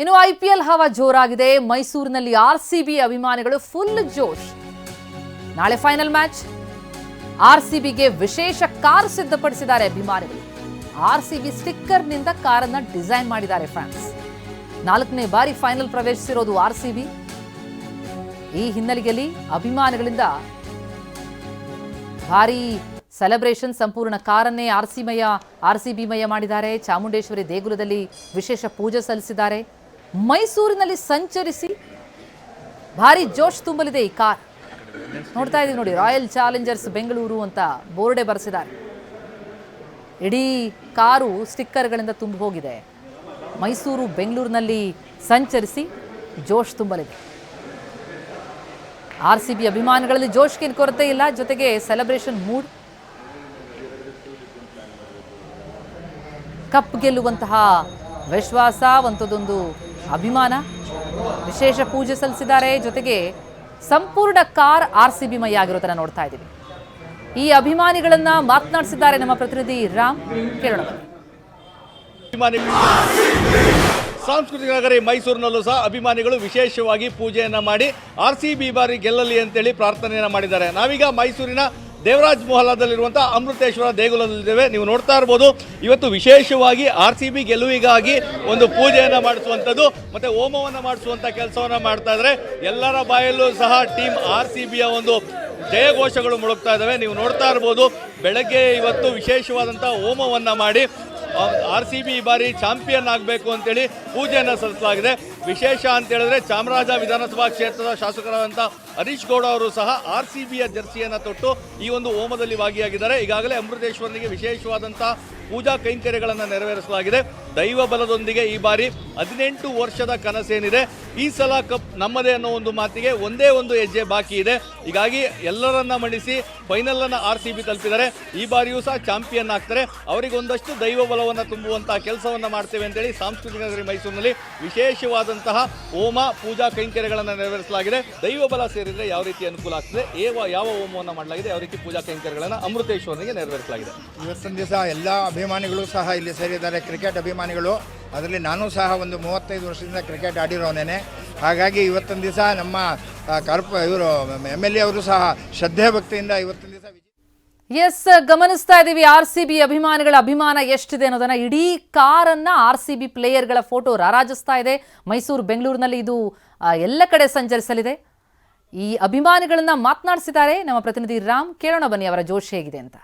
ಇನ್ನು ಐಪಿಎಲ್ ಹವಾ ಜೋರಾಗಿದೆ. ಮೈಸೂರಿನಲ್ಲಿ ಆರ್ ಸಿ ಬಿ ಅಭಿಮಾನಿಗಳು ಫುಲ್ ಜೋಶ್. ನಾಳೆ ಫೈನಲ್ ಮ್ಯಾಚ್. ಆರ್ ಸಿ ಬಿಗೆ ವಿಶೇಷ ಕಾರ್ ಸಿದ್ಧಪಡಿಸಿದ್ದಾರೆ ಅಭಿಮಾನಿಗಳು. ಆರ್ ಸಿ ಬಿ ಸ್ಟಿಕ್ಕರ್ನಿಂದ ಕಾರನ್ನ ಡಿಸೈನ್ ಮಾಡಿದ್ದಾರೆ ಫ್ಯಾನ್ಸ್. ನಾಲ್ಕನೇ ಬಾರಿ ಫೈನಲ್ ಪ್ರವೇಶಿಸಿರೋದು ಆರ್ ಸಿ ಬಿ. ಈ ಹಿನ್ನೆಲೆಯಲ್ಲಿ ಅಭಿಮಾನಿಗಳಿಂದ ಭಾರಿ ಸೆಲೆಬ್ರೇಷನ್ ಸಂಪೂರ್ಣ ಕಾರನ್ನೇ ಆರ್ ಸಿ ಆರ್ ಸಿ ಮಾಡಿದ್ದಾರೆ. ಚಾಮುಂಡೇಶ್ವರಿ ದೇಗುಲದಲ್ಲಿ ವಿಶೇಷ ಪೂಜೆ ಸಲ್ಲಿಸಿದ್ದಾರೆ. ಮೈಸೂರಿನಲ್ಲಿ ಸಂಚರಿಸಿ ಭಾರಿ ಜೋಶ್ ತುಂಬಲಿದೆ ಈ ಕಾರ್. ನೋಡ್ತಾ ಇದೀವಿ ನೋಡಿ, ರಾಯಲ್ ಚಾಲೆಂಜರ್ಸ್ ಬೆಂಗಳೂರು ಅಂತ ಬೋರ್ಡೆ ಬರೆಸಿದ್ದಾರೆ. ಇಡೀ ಕಾರು ಸ್ಟಿಕ್ಕರ್ಗಳಿಂದ ತುಂಬಿ ಹೋಗಿದೆ. ಮೈಸೂರು, ಬೆಂಗಳೂರಿನಲ್ಲಿ ಸಂಚರಿಸಿ ಜೋಶ್ ತುಂಬಲಿದೆ. ಆರ್ ಸಿ ಬಿ ಅಭಿಮಾನಿಗಳಲ್ಲಿ ಜೋಶ್ಗೇನು ಕೊರತೆ ಇಲ್ಲ, ಜೊತೆಗೆ ಸೆಲೆಬ್ರೇಷನ್ ಮೂಡ್ ಕಪ್ ಗೆಲ್ಲುವಂತಹ ವಿಶ್ವಾಸ ಒಂಥದೊಂದು ಅಭಿಮಾನ. ವಿಶೇಷ ಪೂಜೆ ಸಲ್ಲಿಸಿದ್ದಾರೆ. ಜೊತೆಗೆ ಸಂಪೂರ್ಣ ಕಾರ್ ಆರ್ ಸಿ ಬಿ ಮೈ ಆಗಿರೋದನ್ನ ನೋಡ್ತಾ ಇದ್ದೀವಿ. ಈ ಅಭಿಮಾನಿಗಳನ್ನ ಮಾತನಾಡಿಸಿದ್ದಾರೆ ನಮ್ಮ ಪ್ರತಿನಿಧಿ ರಾಮ್. ಕೇಳೋಣ ಸಾಂಸ್ಕೃತಿಕ ನಗರಿ ಮೈಸೂರಿನಲ್ಲೂ ಸಹ ಅಭಿಮಾನಿಗಳು ವಿಶೇಷವಾಗಿ ಪೂಜೆಯನ್ನು ಮಾಡಿ ಆರ್ ಸಿ ಬಿ ಬಾರಿ ಗೆಲ್ಲಲಿ ಅಂತೇಳಿ ಪ್ರಾರ್ಥನೆಯನ್ನು ಮಾಡಿದ್ದಾರೆ. ನಾವೀಗ ಮೈಸೂರಿನ ದೇವರಾಜ್ ಮೊಹಲಾದಲ್ಲಿರುವಂತಹ ಅಮೃತೇಶ್ವರ ದೇಗುಲದಲ್ಲಿದ್ದೇವೆ. ನೀವು ನೋಡ್ತಾ ಇರ್ಬೋದು. ಇವತ್ತು ವಿಶೇಷವಾಗಿ ಆರ್ ಸಿ ಬಿ ಗೆಲುವಿಗಾಗಿ ಒಂದು ಪೂಜೆಯನ್ನು ಮಾಡಿಸುವಂಥದ್ದು. ಮತ್ತೆ ಹೋಮವನ್ನು ಮಾಡಿಸುವಂಥ ಕೆಲಸವನ್ನು ಮಾಡ್ತಾ ಇದ್ದಾರೆ. ಎಲ್ಲರ ಬಾಯಲ್ಲೂ ಸಹ ಟೀಮ್ ಆರ್ ಸಿ ಬಿಯ ಒಂದು ಜಯಘೋಷಗಳು ಮುಳುಗ್ತಾ ಇದ್ದಾವೆ. ನೀವು ನೋಡ್ತಾ ಇರ್ಬೋದು. ಬೆಳಗ್ಗೆ ಇವತ್ತು ವಿಶೇಷವಾದಂಥ ಹೋಮವನ್ನು ಮಾಡಿ ಆರ್ ಸಿ ಬಿ ಈ ಬಾರಿ ಚಾಂಪಿಯನ್ ಆಗಬೇಕು ಅಂತೇಳಿ ಪೂಜೆಯನ್ನು ಸಲ್ಲಿಸಲಾಗಿದೆ. ವಿಶೇಷ ಅಂತ ಹೇಳಿದ್ರೆ ಚಾಮರಾಜ ವಿಧಾನಸಭಾ ಕ್ಷೇತ್ರದ ಶಾಸಕರಾದಂಥ ಹರೀಶ್ ಗೌಡ ಅವರು ಸಹ ಆರ್ ಸಿ ಬಿಯ ಜರ್ಸಿಯನ್ನು ತೊಟ್ಟು ಈ ಒಂದು ಹೋಮದಲ್ಲಿ ಭಾಗಿಯಾಗಿದ್ದಾರೆ. ಈಗಾಗಲೇ ಅಮೃತೇಶ್ವರನಿಗೆ ವಿಶೇಷವಾದಂತಹ ಪೂಜಾ ಕೈಂಕರ್ಯಗಳನ್ನು ನೆರವೇರಿಸಲಾಗಿದೆ. ದೈವ ಬಲದೊಂದಿಗೆ ಈ ಬಾರಿ ಹದಿನೆಂಟು ವರ್ಷದ ಕನಸೇನಿದೆ. ಈ ಸಲ ಕಪ್ ನಮ್ಮದೇ ಅನ್ನೋ ಒಂದು ಮಾತಿಗೆ ಒಂದೇ ಒಂದು ಹೆಜ್ಜೆ ಬಾಕಿ ಇದೆ. ಹೀಗಾಗಿ ಎಲ್ಲರನ್ನ ಮಣಿಸಿ ಫೈನಲ್ ಅನ್ನ ಆರ್ ಸಿ ಬಿ ತಲುಪಿದ್ದಾರೆ ಈ ಬಾರಿಯೂ ಸಹ ಚಾಂಪಿಯನ್ ಆಗ್ತಾರೆ. ಅವರಿಗೆ ಒಂದಷ್ಟು ದೈವ ಬಲವನ್ನು ತುಂಬುವಂತಹ ಕೆಲಸವನ್ನು ಮಾಡ್ತೇವೆ ಅಂತೇಳಿ ಸಾಂಸ್ಕೃತಿಕ ನಗರಿ ಮೈಸೂರಿನಲ್ಲಿ ವಿಶೇಷವಾದಂತಹ ಹೋಮ, ಪೂಜಾ ಕೈಂಕರ್ಯಗಳನ್ನು ನೆರವೇರಿಸಲಾಗಿದೆ. ದೈವ ಬಲ ಸೇರಿದ್ರೆ ಯಾವ ರೀತಿ ಅನುಕೂಲ ಆಗ್ತದೆ? ಯಾವ ಯಾವ ಹೋಮವನ್ನು ಮಾಡಲಾಗಿದೆ? ಯಾವ ರೀತಿ ಪೂಜಾ ಕೈಂಕರ್ಯಗಳನ್ನು ಅಮೃತೇಶ್ವರನಿಗೆ ನೆರವೇರಿಸಲಾಗಿದೆ. ಇವತ್ತಿನ ದಿವಸ ಎಲ್ಲ ಅಭಿಮಾನಿಗಳು ಸಹ ಇಲ್ಲಿ ಸೇರಿದ್ದಾರೆ. ಕ್ರಿಕೆಟ್ ಅಭಿಮಾನಿಗಳು. ಅದರಲ್ಲಿ ನಾನು ಸಹ ಒಂದು ಮೂವತ್ತೈದು ವರ್ಷದಿಂದ ಕ್ರಿಕೆಟ್ ಆಡಿರೋನೇನೆ. ಹಾಗಾಗಿ ಇವತ್ತಿನ ದಿವಸ ನಮ್ಮ ಕರ್ಪ ಕಾರ್ಪ ಇವರು ಎಂ ಎಲ್ ಎ ಅವರು ಸಹ ಶ್ರದ್ಧೆ ಭಕ್ತಿಯಿಂದ ಇವತ್ತಿನ ದಿವಸ ಎಸ್ ಗಮನಿಸ್ತಾ ಇದ್ದೀವಿ. ಆರ್ ಸಿ ಬಿ ಅಭಿಮಾನಿಗಳ ಅಭಿಮಾನ ಎಷ್ಟಿದೆ ಅನ್ನೋದನ್ನ. ಇಡೀ ಕಾರನ್ನ ಆರ್ ಸಿ ಬಿ ಪ್ಲೇಯರ್ಗಳ ಫೋಟೋ ರಾರಾಜಿಸ್ತಾ ಇದೆ. ಮೈಸೂರು ಬೆಂಗಳೂರಿನಲ್ಲಿ ಇದು ಎಲ್ಲ ಕಡೆ ಸಂಚರಿಸಲಿದೆ. ಈ ಅಭಿಮಾನಿಗಳನ್ನ ಮಾತನಾಡಿಸಿದ್ದಾರೆ ನಮ್ಮ ಪ್ರತಿನಿಧಿ ರಾಮ್. ಕೇಳೋಣ ಬನ್ನಿ ಅವರ ಜೋಶ್ ಹೇಗಿದೆ ಅಂತ.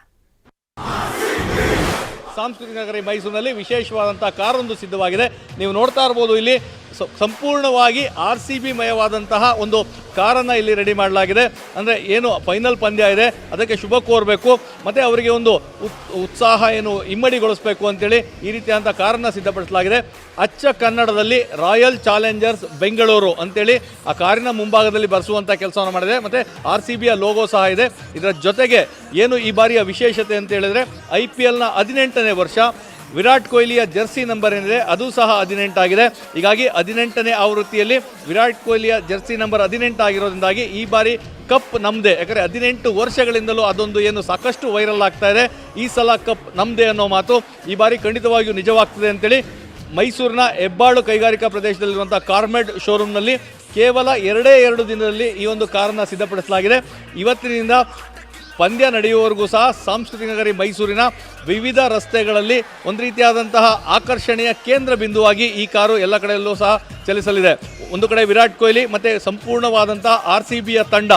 ಸಾಂಸ್ಕೃತಿಕ ನಗರಿ ಮೈಸೂರಿನಲ್ಲಿ ವಿಶೇಷವಾದಂತಹ ಕಾರೊಂದು ಸಿದ್ಧವಾಗಿದೆ. ನೀವು ನೋಡ್ತಾ ಇರ್ಬೋದು ಇಲ್ಲಿ ಸಂಪೂರ್ಣವಾಗಿ ಆರ್ ಸಿ ಬಿ ಮಯವಾದಂತಹ ಒಂದು ಕಾರನ್ನು ಇಲ್ಲಿ ರೆಡಿ ಮಾಡಲಾಗಿದೆ. ಅಂದರೆ ಏನು ಫೈನಲ್ ಪಂದ್ಯ ಇದೆ, ಅದಕ್ಕೆ ಶುಭ ಕೋರಬೇಕು, ಮತ್ತು ಅವರಿಗೆ ಒಂದು ಉತ್- ಉತ್ಸಾಹ ಏನು ಇಮ್ಮಡಿಗೊಳಿಸಬೇಕು ಅಂತೇಳಿ ಈ ರೀತಿಯಾದಂಥ ಕಾರನ್ನು ಸಿದ್ಧಪಡಿಸಲಾಗಿದೆ. ಅಚ್ಚ ಕನ್ನಡದಲ್ಲಿ ರಾಯಲ್ ಚಾಲೆಂಜರ್ಸ್ ಬೆಂಗಳೂರು ಅಂತೇಳಿ ಆ ಕಾರಿನ ಮುಂಭಾಗದಲ್ಲಿ ಬರೆಸುವಂಥ ಕೆಲಸವನ್ನು ಮಾಡಿದೆ. ಮತ್ತು ಆರ್ ಸಿ ಬಿಯ ಲೋಗೋ ಸಹ ಇದೆ. ಇದರ ಜೊತೆಗೆ ಏನು ಈ ಬಾರಿಯ ವಿಶೇಷತೆ ಅಂತ ಹೇಳಿದ್ರೆ ಐ ಪಿ ಎಲ್ನ ಹದಿನೆಂಟನೇ ವರ್ಷ ವಿರಾಟ್ ಕೊಹ್ಲಿಯ ಜರ್ಸಿ ನಂಬರ್ ಏನಿದೆ, ಅದು ಸಹ ಹದಿನೆಂಟಾಗಿದೆ. ಹೀಗಾಗಿ ಹದಿನೆಂಟನೇ ಆವೃತ್ತಿಯಲ್ಲಿ ವಿರಾಟ್ ಕೊಹ್ಲಿಯ ಜರ್ಸಿ ನಂಬರ್ ಹದಿನೆಂಟು ಆಗಿರೋದ್ರಿಂದಾಗಿ ಈ ಬಾರಿ ಕಪ್ ನಮ್ಮದೇ ಯಾಕಂದರೆ ಹದಿನೆಂಟು ವರ್ಷಗಳಿಂದಲೂ ಅದೊಂದು ಏನು ಸಾಕಷ್ಟು ವೈರಲ್ ಆಗ್ತಾ ಇದೆ. ಈ ಸಲ ಕಪ್ ನಮ್ಮದೇ ಅನ್ನೋ ಮಾತು ಈ ಬಾರಿ ಖಂಡಿತವಾಗಿಯೂ ನಿಜವಾಗ್ತದೆ ಅಂತೇಳಿ ಮೈಸೂರಿನ ಹೆಬ್ಬಾಳು ಕೈಗಾರಿಕಾ ಪ್ರದೇಶದಲ್ಲಿರುವಂಥ ಕಾರ್ಮೆಡ್ ಶೋರೂಮ್ನಲ್ಲಿ ಕೇವಲ ಎರಡೇ ಎರಡು ದಿನದಲ್ಲಿ ಈ ಒಂದು ಕಾರನ್ನು ಸಿದ್ಧಪಡಿಸಲಾಗಿದೆ. ಇವತ್ತಿನಿಂದ ಪಂದ್ಯ ನಡೆಯುವವರೆಗೂ ಸಹ ಸಾಂಸ್ಕೃತಿಕ ನಗರಿ ಮೈಸೂರಿನ ವಿವಿಧ ರಸ್ತೆಗಳಲ್ಲಿ ಒಂದು ರೀತಿಯಾದಂತಹ ಆಕರ್ಷಣೆಯ ಕೇಂದ್ರ ಬಿಂದುವಾಗಿ ಈ ಕಾರು ಎಲ್ಲ ಕಡೆಯಲ್ಲೂ ಸಹ ಚಲಿಸಲಿದೆ. ಒಂದು ಕಡೆ ವಿರಾಟ್ ಕೊಹ್ಲಿ ಮತ್ತು ಸಂಪೂರ್ಣವಾದಂಥ ಆರ್ ಸಿ ಬಿಯ ತಂಡ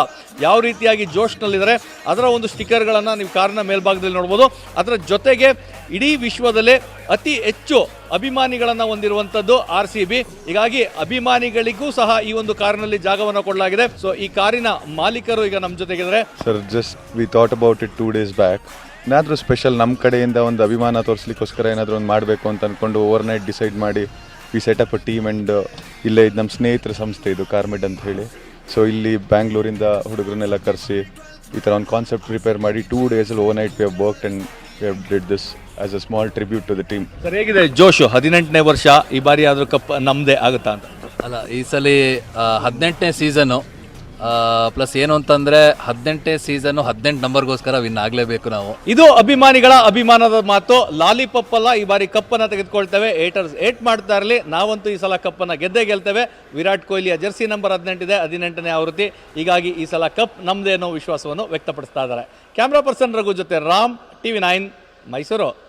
ಯಾವ ರೀತಿಯಾಗಿ ಜೋಶ್ನಲ್ಲಿದ್ದಾರೆ, ಅದರ ಒಂದು ಸ್ಟಿಕ್ಕರ್ಗಳನ್ನು ನೀವು ಕಾರಿನ ಮೇಲ್ಭಾಗದಲ್ಲಿ ನೋಡ್ಬೋದು. ಅದರ ಜೊತೆಗೆ ಇಡೀ ವಿಶ್ವದಲ್ಲೇ ಅತಿ ಹೆಚ್ಚು ಅಭಿಮಾನಿಗಳನ್ನು ಹೊಂದಿರುವಂಥದ್ದು ಆರ್ ಸಿ ಬಿ. ಹೀಗಾಗಿ ಅಭಿಮಾನಿಗಳಿಗೂ ಸಹ ಈ ಒಂದು ಕಾರಿನಲ್ಲಿ ಜಾಗವನ್ನು ಕೊಡಲಾಗಿದೆ. ಸೊ ಈ ಕಾರಿನ ಮಾಲೀಕರು ಈಗ ನಮ್ಮ ಜೊತೆಗಿದ್ದಾರೆ. Sir just we thought about it two days back ಏನಾದರೂ ಸ್ಪೆಷಲ್ ನಮ್ಮ ಕಡೆಯಿಂದ ಒಂದು ಅಭಿಮಾನ ತೋರಿಸ್ಲಿಕ್ಕೋಸ್ಕರ ಏನಾದರೂ ಒಂದು ಮಾಡಬೇಕು ಅಂತ ಅಂದ್ಕೊಂಡು ಓವರ್ ನೈಟ್ ಡಿಸೈಡ್ ಮಾಡಿ we up a team and ಇಲ್ಲೇ ಇದು ನಮ್ಮ ಸ್ನೇಹಿತರ ಸಂಸ್ಥೆ ಇದು ಕಾರ್ಮೆಡ್ ಅಂತ ಹೇಳಿ. ಸೊ ಇಲ್ಲಿ ಬ್ಯಾಂಗ್ಳೂರಿಂದ ಹುಡುಗರನ್ನೆಲ್ಲ ಕರೆಸಿ ಈ ಥರ ಒಂದು ಕಾನ್ಸೆಪ್ಟ್ ಪ್ರಿಪೇರ್ ಮಾಡಿ ಟೂ ಡೇಸಲ್ಲಿ overnight we have work and we have did this as a small tribute to the team sir ಹೇಗಿದೆ ಜೋಶು? ಹದಿನೆಂಟನೇ ವರ್ಷ ಈ ಬಾರಿ ಆದರೂ ಕಪ್ ನಮ್ಮದೇ ಆಗುತ್ತಾ ಅಂತ? ಅಲ್ಲ ಈ ಸಲ ಹದಿನೆಂಟನೇ ಸೀಸನ್ನು ಪ್ಲಸ್ ಏನು ಅಂತಂದರೆ ಹದಿನೆಂಟನೇ ಸೀಸನ್ನು ಹದಿನೆಂಟು ನಂಬರ್ಗೋಸ್ಕರ ವಿನ್ ಆಗಲೇಬೇಕು ನಾವು. ಇದು ಅಭಿಮಾನಿಗಳ ಅಭಿಮಾನದ ಮಾತು. ಲಾಲಿಪಪ್ ಅಲ್ಲ, ಈ ಬಾರಿ ಕಪ್ಪನ್ನು ತೆಗೆದುಕೊಳ್ತೇವೆ. ಏಟರ್ಸ್ ಏಟ್ ಮಾಡ್ತಾ ಇರಲಿ. ನಾವಂತೂ ಈ ಸಲ ಕಪ್ಪನ್ನು ಗೆದ್ದೇ ಗೆಲ್ತೇವೆ. ವಿರಾಟ್ ಕೊಹ್ಲಿಯ ಜರ್ಸಿ ನಂಬರ್ ಹದಿನೆಂಟಿದೆ, ಹದಿನೆಂಟನೇ ಆವೃತ್ತಿ. ಹೀಗಾಗಿ ಈ ಸಲ ಕಪ್ ನಮ್ಮದೇ ಅನ್ನೋ ವಿಶ್ವಾಸವನ್ನು ವ್ಯಕ್ತಪಡಿಸ್ತಾ ಇದ್ದಾರೆ. ಕ್ಯಾಮ್ರಾ ಪರ್ಸನ್ ರಘು ಜೊತೆ ರಾಮ್, ಟಿವಿ ನೈನ್, ಮೈಸೂರು.